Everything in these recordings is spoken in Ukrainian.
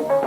you.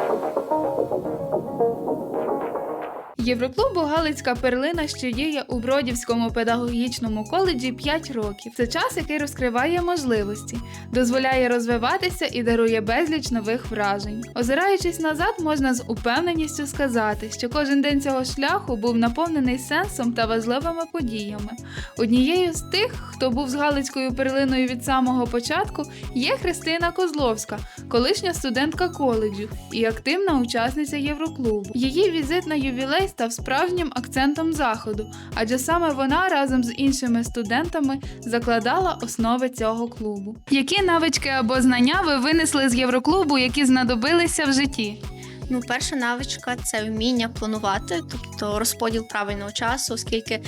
Євроклубу Галицька перлина, що діє у Бродівському педагогічному коледжі 5 років. Це час, який розкриває можливості, дозволяє розвиватися і дарує безліч нових вражень. Озираючись назад, можна з упевненістю сказати, що кожен день цього шляху був наповнений сенсом та важливими подіями. Однією з тих, хто був з Галицькою перлиною від самого початку, є Христина Козловська, колишня студентка коледжу і активна учасниця Євроклубу. Її візит на ювілей став справжнім акцентом заходу, адже саме вона разом з іншими студентами закладала основи цього клубу. Які навички або знання ви винесли з Євроклубу, які знадобилися в житті? Ну, перша навичка це вміння планувати, тобто розподіл правильного часу, оскільки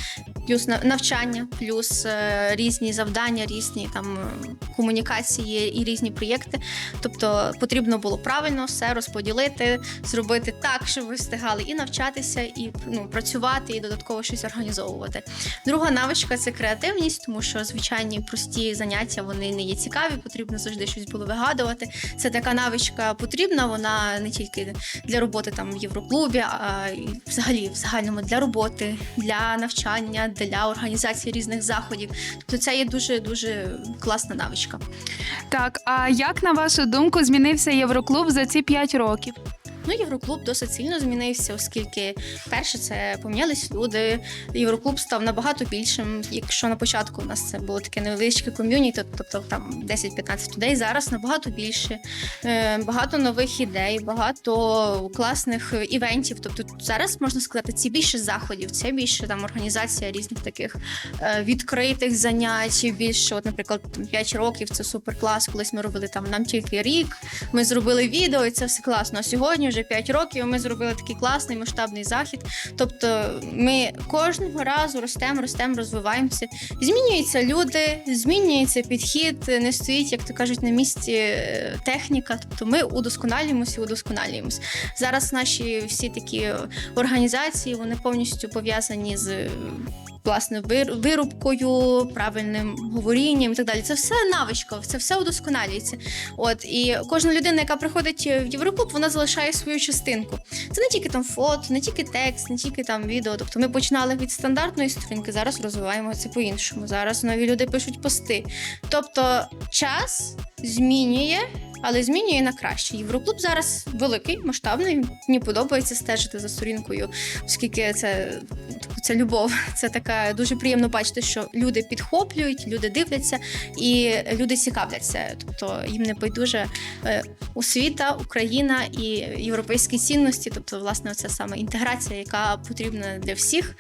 плюс на- навчання, плюс е, різні завдання, різні там е, комунікації і різні проєкти. Тобто потрібно було правильно все розподілити, зробити так, щоб ви встигали і навчатися, і ну, працювати, і додатково щось організовувати. Друга навичка це креативність, тому що звичайні прості заняття вони не є цікаві, потрібно завжди щось було вигадувати. Це така навичка потрібна, вона не тільки для роботи там в Євроклубі, а і взагалі в загальному для роботи, для навчання, для організації різних заходів. Тобто це є дуже дуже класна навичка. Так, а як на вашу думку змінився Євроклуб за ці 5 років? Ну, Євроклуб досить сильно змінився, оскільки перше це помінялись люди. Євроклуб став набагато більшим. Якщо на початку у нас це було таке невеличке ком'юніті, тобто там 10-15 людей, зараз набагато більше, Е, багато нових ідей, багато класних івентів. Тобто зараз можна сказати, це більше заходів, це більше там організація різних таких е, відкритих занять. Більше, от, наприклад, 5 років це супер клас. Колись ми робили там нам тільки рік. Ми зробили відео, і це все класно. А сьогодні вже 5 років. Ми зробили такий класний масштабний захід. Тобто, ми кожного разу ростемо, ростемо, розвиваємося. Змінюються люди, змінюється підхід, не стоїть, як то кажуть, на місці е, техніка. Тобто ми удосконалюємося, удосконалюємося. Зараз наші всі такі організації вони повністю пов'язані з. Власне, вир- вирубкою, правильним говорінням і так далі. Це все навичка, це все удосконалюється. От і кожна людина, яка приходить в Євроклуб, вона залишає свою частинку. Це не тільки там фото, не тільки текст, не тільки там відео. Тобто ми починали від стандартної сторінки, зараз розвиваємо це по-іншому. Зараз нові люди пишуть пости. Тобто час змінює. Але змінює на краще. Євроклуб зараз великий, масштабний. Мені подобається стежити за сторінкою, оскільки це, це любов. Це така дуже приємно бачити, що люди підхоплюють, люди дивляться і люди цікавляться. Тобто їм не байдуже е, освіта, Україна і європейські цінності. Тобто, власне, це саме інтеграція, яка потрібна для всіх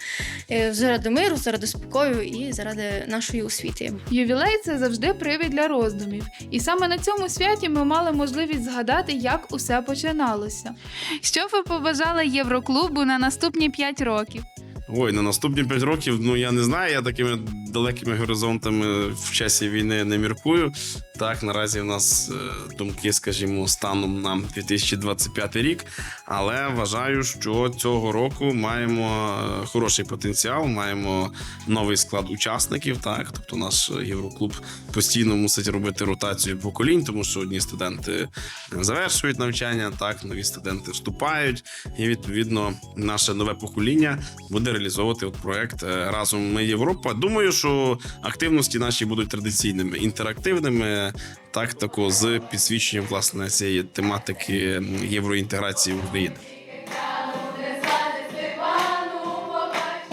е, заради миру, заради спокою і заради нашої освіти. Ювілей це завжди привід для роздумів. І саме на цьому святі ми мали можливість згадати, як усе починалося. Що ви побажали Євроклубу на наступні 5 років? Ой, на наступні 5 років, ну я не знаю, я такими далекими горизонтами в часі війни не міркую. Так, наразі в нас е, думки, скажімо, станом на 2025 рік. Але вважаю, що цього року маємо е, хороший потенціал, маємо новий склад учасників. Так, тобто наш Євроклуб постійно мусить робити ротацію поколінь, тому що одні студенти завершують навчання, так, нові студенти вступають, і відповідно наше нове покоління буде реалізовувати от проект е, разом. Ми Європа. Думаю, що активності наші будуть традиційними, інтерактивними. Так, тако з підсвіченням власне цієї тематики євроінтеграції України.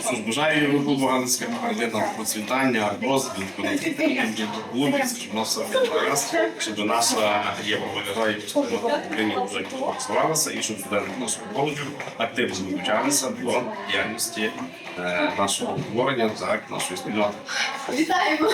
Що ж, бажаю Євроклубу Галицька Михайлина процвітання, розвитку, клубі, щоб у нас все було гаразд, щоб наша євровиглядає Україні вже просувалася і щоб студенти нашого коледжу активно долучалися до діяльності е, нашого обговорення, так, нашої спільноти. Вітаємо!